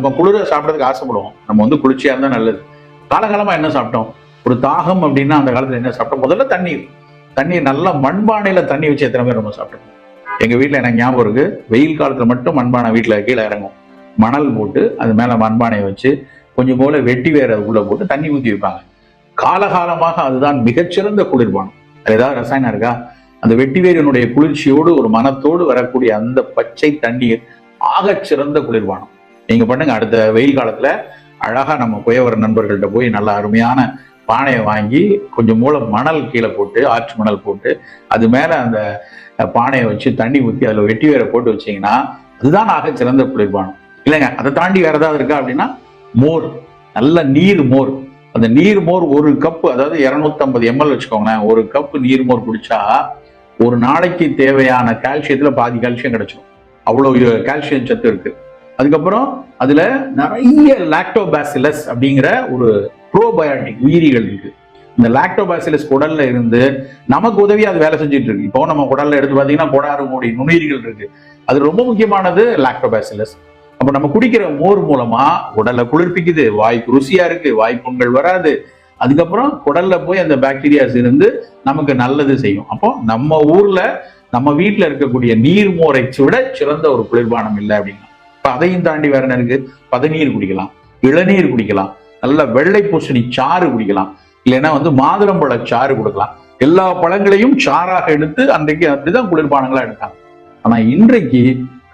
நம்ம குளிர சாப்பிட்றதுக்கு ஆசைப்படுவோம். நம்ம வந்து குளிர்ச்சியாக இருந்தால் நல்லது. காலகாலமாக என்ன சாப்பிட்டோம்? ஒரு தாகம் அப்படின்னா அந்த காலத்தில் என்ன சாப்பிட்டோம்? முதல்ல தண்ணீர். தண்ணீர் நல்லா மண்பானையில் தண்ணி வச்சு எத்தனை பேர் நம்ம சாப்பிட்டோம் எங்கள் வீட்டில் எனக்கு ஞாபகம் இருக்குது வெயில் காலத்தில் மட்டும் மண்பானை வீட்டில் கீழே இறங்கும். மணல் போட்டு அது மேலே மண்பானையை வச்சு கொஞ்சம் போல வெட்டி வேற உள்ளே போட்டு தண்ணி ஊற்றி வைப்பாங்க. காலகாலமாக அதுதான் மிகச்சிறந்த குளிர்பானம். அது ஏதாவது ரசாயனம் இருக்கா? அந்த வெட்டிவேரியனுடைய குளிர்ச்சியோடு ஒரு மனத்தோடு வரக்கூடிய அந்த பச்சை தண்ணீர் ஆகச் சிறந்த குளிர்பானம். நீங்க பண்ணுங்க. அடுத்த வெயில் காலத்துல அழகா நம்ம குயவர் நண்பர்கள்ட்ட போய் நல்ல அருமையான பானையை வாங்கி கொஞ்சம் மூலம் மணல் கீழே போட்டு ஆற்று மணல் போட்டு அது மேல அந்த பானையை வச்சு தண்ணி ஊற்றி அதில் வெட்டி வேற போட்டு வச்சீங்கன்னா அதுதான் ஆக சிறந்த குளிர்பானம். இல்லைங்க அதை தாண்டி வேற ஏதாவது இருக்கா அப்படின்னா மோர். நல்ல நீர் மோர். அந்த நீர் மோர் ஒரு கப்பு அதாவது 250 எம்எல் வச்சுக்கோங்களேன் ஒரு கப்பு நீர் மோர் குடிச்சா ஒரு நாளைக்கு தேவையான கால்சியத்தில் பாதி கால்சியம் கிடைச்சிடும் அவ்வளோ கால்சியம் சத்து இருக்குது அதுக்கப்புறம் அதுல நிறைய லாக்டோபாசிலஸ் அப்படிங்கிற ஒரு ப்ரோபயோட்டிக் உயிரிகள் இருக்கு. இந்த லாக்டோபாசிலஸ் குடல்ல இருந்து நமக்கு உதவி அது வேலை செஞ்சுட்டு இருக்கு. இப்போ நம்ம குடல்ல எடுத்து பார்த்தீங்கன்னா கோடாறு கோடி நுண்ணுயிரிகள் இருக்கு. அது ரொம்ப முக்கியமானது லாக்டோபாசிலஸ் அப்போ நம்ம குடிக்கிற மோர் மூலமா உடலை குளிர்ப்பிக்குது. வாய்க்கு ருசியா இருக்கு. வாய் புண்கள் வராது. அதுக்கப்புறம் குடல்ல போய் அந்த பாக்டீரியாஸ் இருந்து நமக்கு நல்லது செய்யும். அப்போ நம்ம ஊர்ல நம்ம வீட்டில் இருக்கக்கூடிய நீர் மோரை விட சிறந்த ஒரு குளிர்பானம் இல்லை அப்படின்னா. இப்போ அதையும் தாண்டி வேற என்ன இருக்கு? பதநீர் குடிக்கலாம். இளநீர் குடிக்கலாம். நல்ல வெள்ளை பூசணி சாறு குடிக்கலாம். இல்லைன்னா வந்து மாதுளம்பழ சாறு கொடுக்கலாம். எல்லா பழங்களையும் சாறாக எடுத்து அன்றைக்கு அப்படிதான் குளிர்பானங்களா எடுத்தாங்க. ஆனா இன்றைக்கு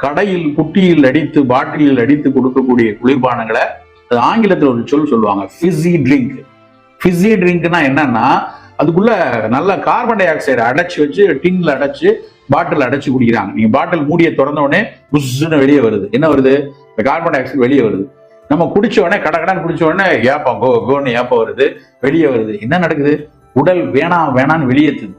கடையில் குட்டியில் அடித்து பாட்டிலில் அடித்து கொடுக்கக்கூடிய குளிர்பானங்களை அது ஆங்கிலத்தில் ஒரு சொல் சொல்லுவாங்க ஃபிஸி ட்ரிங்க் ஃபிஸி ட்ரிங்க்னா என்னன்னா அதுக்குள்ள நல்ல கார்பன் டை ஆக்சைடு அடைச்சு வச்சு டின்ல அடைச்சு பாட்டில் அடைச்சு குடிக்கிறாங்க. நீங்க பாட்டில் மூடியை திறந்த உடனே புஷ்ஷுன்னு வெளியே வருது. என்ன வருது? இந்த கார்பன் டை ஆக்சைடு வெளியே வருது. நம்ம குடிச்ச உடனே கடகடன் குடிச்ச உடனே ஏப்பம் கோ கோன்னு ஏப்பம் வருது. வெளியே வருது. என்ன நடக்குது? உடல் வேணாம் வேணான்னு வெளியேற்றுது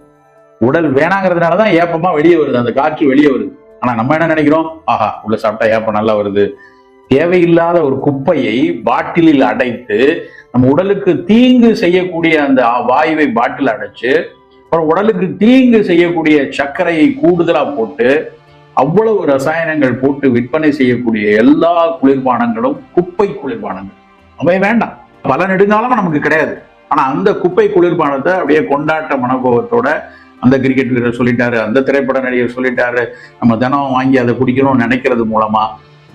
உடல் வேணாங்கிறதுனால தான் ஏப்பமா வெளியே வருது. அந்த காற்று வெளியே வருது. ஆனா நம்ம என்ன நினைக்கிறோம்? ஆஹா உள்ள சாப்பிட்டா ஏப்பம் நல்லா வருது. தேவையில்லாத ஒரு குப்பையை பாட்டிலில் அடைத்து நம்ம உடலுக்கு தீங்கு செய்யக்கூடிய அந்த வாயுவை பாட்டில் அடைச்சு அப்புறம் உடலுக்கு தீங்கு செய்யக்கூடிய சர்க்கரையை கூடுதலா போட்டு அவ்வளவு ரசாயனங்கள் போட்டு விற்பனை செய்யக்கூடிய எல்லா குளிர்பானங்களும் குப்பை குளிர்பானங்கள். அவை வேண்டாம். பல நெடுங்காலம் நமக்கு கிடையாது. ஆனா அந்த குப்பை குளிர்பானத்தை அப்படியே கொண்டாட்ட மனோபாவத்தோட அந்த கிரிக்கெட் வீரர் சொல்லிட்டாரு அந்த திரைப்பட நடிகர் சொல்லிட்டாரு. நம்ம தினம் வாங்கி அதை குடிக்கணும்னு நினைக்கிறது மூலமா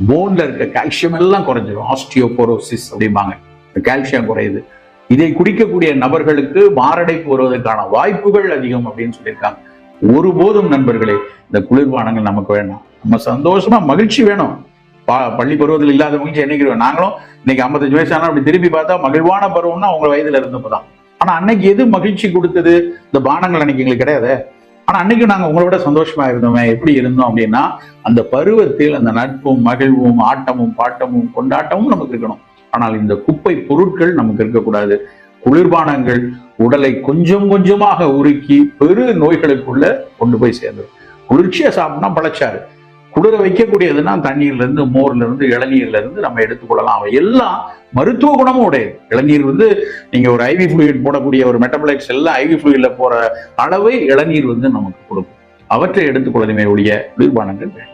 போன்ல இருக்க கால்சியம் எல்லாம் குறைஞ்சிடும் ஆஸ்டியோபோரோசிஸ் அப்படிம்பாங்க. கால்சியம் குறையுது. இதை குடிக்கக்கூடிய நபர்களுக்கு மாரடைப்பு வருவதற்கான வாய்ப்புகள் அதிகம் அப்படின்னு சொல்லியிருக்காங்க. ஒருபோதும் நண்பர்களே இந்த குளிர்பானங்கள் நமக்கு வேண்டாம் நம்ம சந்தோஷமா மகிழ்ச்சி வேணும். பா- பள்ளி பருவத்தில் இல்லாத மகிழ்ச்சி என்னைக்கு நாங்களும் இன்னைக்கு 55 வயசு ஆனால் அப்படி திருப்பி பார்த்தா மகிழ்வான பருவம்னா அவங்க வயதுல இருந்தப்பதான். ஆனா அன்னைக்கு எது மகிழ்ச்சி கொடுத்தது? இந்த பானங்கள் அன்னைக்கு எங்களுக்கு கிடையாது. ஆனா அன்னைக்கு நாங்க உங்களோட சந்தோஷமா இருந்தோமே. எப்படி இருந்தோம் அப்படின்னா அந்த பருவத்தில் அந்த நட்பும் மகிழ்வும் ஆட்டமும் பாட்டமும் கொண்டாட்டமும் நமக்கு இருக்கணும். ஆனால் இந்த குப்பை பொருட்கள் நமக்கு இருக்கக்கூடாது. குளிர்பானங்கள் உடலை கொஞ்சம் கொஞ்சமாக உருக்கி பெரு நோய்களுக்குள்ள கொண்டு போய் சேர்ந்துடும் குளிர்ச்சியா சாப்பிட்டா பழச்சாறு. குளிர வைக்கக்கூடியதுன்னா தண்ணீர்ல இருந்து மோர்ல இருந்து இளநீர்ல இருந்து நம்ம எடுத்துக்கொள்ளலாம். அவை எல்லாம் மருத்துவ குணமும் உடையது. இளநீர் வந்து நீங்க ஒரு ஐவி ஃப்ளூயிட் போடக்கூடிய ஒரு மெட்டபலைட்ஸ் எல்லாம் ஐவி ஃப்ளூயிடில் போற அளவை இளநீர் வந்து நமக்கு கொடுக்கும். அவற்றை எடுத்துக்கொள்ளதுமே உடைய குளிர்பானங்கள். வேண்டாம்